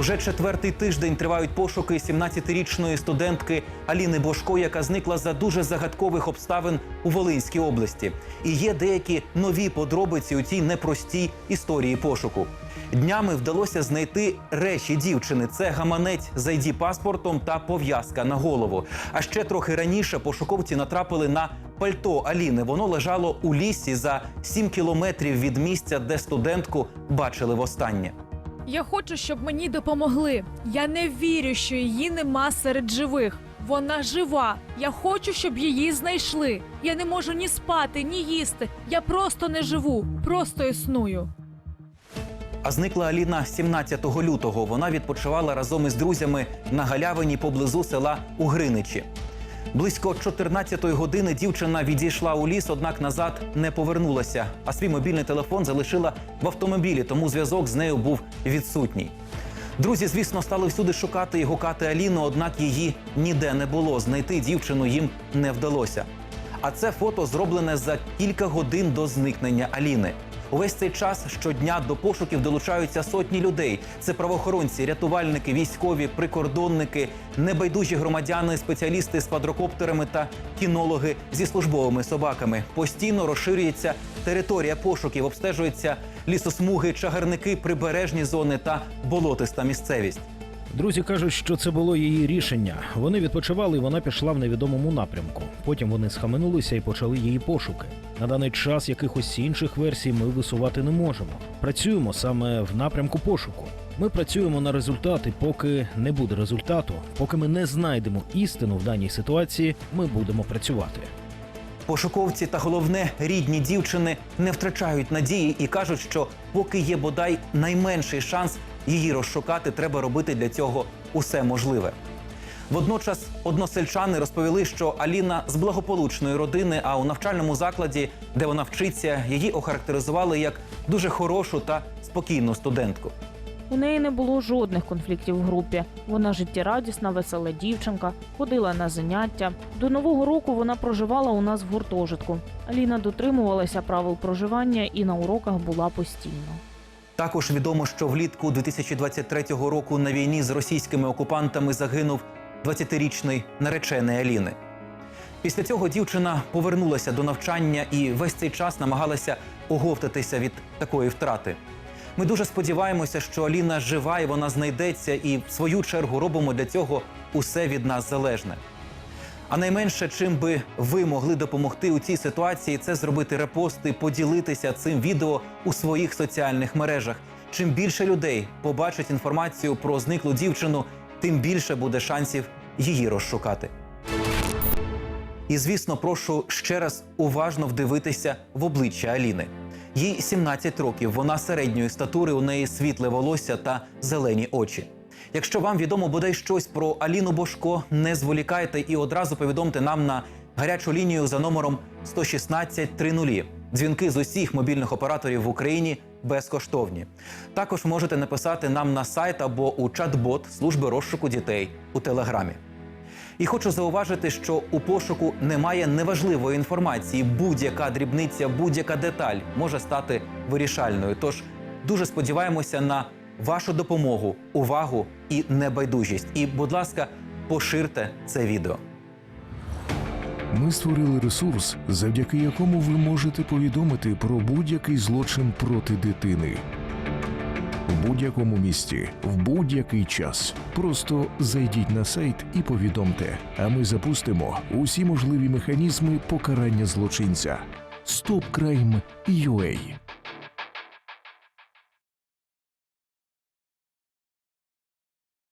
Уже четвертий тиждень тривають пошуки 17-річної студентки Аліни Бошко, яка зникла за дуже загадкових обставин у Волинській області. І є деякі нові подробиці у цій непростій історії пошуку. Днями вдалося знайти речі дівчини: це гаманець з id паспортом та пов'язка на голову. А ще трохи раніше пошуковці натрапили на пальто Аліни. Воно лежало у лісі за 7 кілометрів від місця, де студентку бачили востаннє. Я хочу, щоб мені допомогли. Я не вірю, що її нема серед живих. Вона жива. Я хочу, щоб її знайшли. Я не можу ні спати, ні їсти. Я просто не живу, просто існую. А зникла Аліна 17 лютого. Вона відпочивала разом із друзями на галявині поблизу села Угриничі. Близько 14-ї години дівчина відійшла у ліс, однак назад не повернулася. А свій мобільний телефон залишила в автомобілі, тому зв'язок з нею був відсутній. Друзі, звісно, стали всюди шукати і гукати Аліну, однак її ніде не було. Знайти дівчину їм не вдалося. А це фото зроблене за кілька годин до зникнення Аліни. Увесь цей час щодня до пошуків долучаються сотні людей. Це правоохоронці, рятувальники, військові, прикордонники, небайдужі громадяни, спеціалісти з квадрокоптерами та кінологи зі службовими собаками. Постійно розширюється територія пошуків, обстежуються лісосмуги, чагарники, прибережні зони та болотиста місцевість. Друзі кажуть, що це було її рішення. Вони відпочивали, і вона пішла в невідомому напрямку. Потім вони схаменулися і почали її пошуки. На даний час якихось інших версій ми висувати не можемо. Працюємо саме в напрямку пошуку. Ми працюємо на результат, і поки не буде результату, поки ми не знайдемо істину в даній ситуації, ми будемо працювати. Пошуковці та головне рідні дівчини не втрачають надії і кажуть, що поки є бодай найменший шанс її розшукати, треба робити для цього усе можливе. Водночас односельчани розповіли, що Аліна з благополучної родини, а у навчальному закладі, де вона вчиться, її охарактеризували як дуже хорошу та спокійну студентку. У неї не було жодних конфліктів в групі. Вона життєрадісна, весела дівчинка, ходила на заняття. До нового року вона проживала у нас в гуртожитку. Аліна дотримувалася правил проживання і на уроках була постійно. Також відомо, що влітку 2023 року на війні з російськими окупантами загинув 20-річний наречений Аліни. Після цього дівчина повернулася до навчання і весь цей час намагалася оговтатися від такої втрати. Ми дуже сподіваємося, що Аліна жива і вона знайдеться, і в свою чергу робимо для цього усе від нас залежне. А найменше, чим би ви могли допомогти у цій ситуації, це зробити репости, поділитися цим відео у своїх соціальних мережах. Чим більше людей побачить інформацію про зниклу дівчину, тим більше буде шансів її розшукати. І звісно, прошу ще раз уважно вдивитися в обличчя Аліни. Їй 17 років, вона середньої статури, у неї світле волосся та зелені очі. Якщо вам відомо бодай щось про Аліну Бошко, не зволікайте і одразу повідомте нам на гарячу лінію за номером 116 30. Дзвінки з усіх мобільних операторів в Україні безкоштовні. Також можете написати нам на сайт або у чат-бот служби розшуку дітей у телеграмі. І хочу зауважити, що у пошуку немає неважливої інформації. Будь-яка дрібниця, будь-яка деталь може стати вирішальною. Тож дуже сподіваємося на вашу допомогу, увагу і небайдужість. І, будь ласка, поширте це відео. Ми створили ресурс, завдяки якому ви можете повідомити про будь-який злочин проти дитини. В будь-якому місті, в будь-який час. Просто зайдіть на сайт і повідомте, а ми запустимо усі можливі механізми покарання злочинця. StopCrime.ua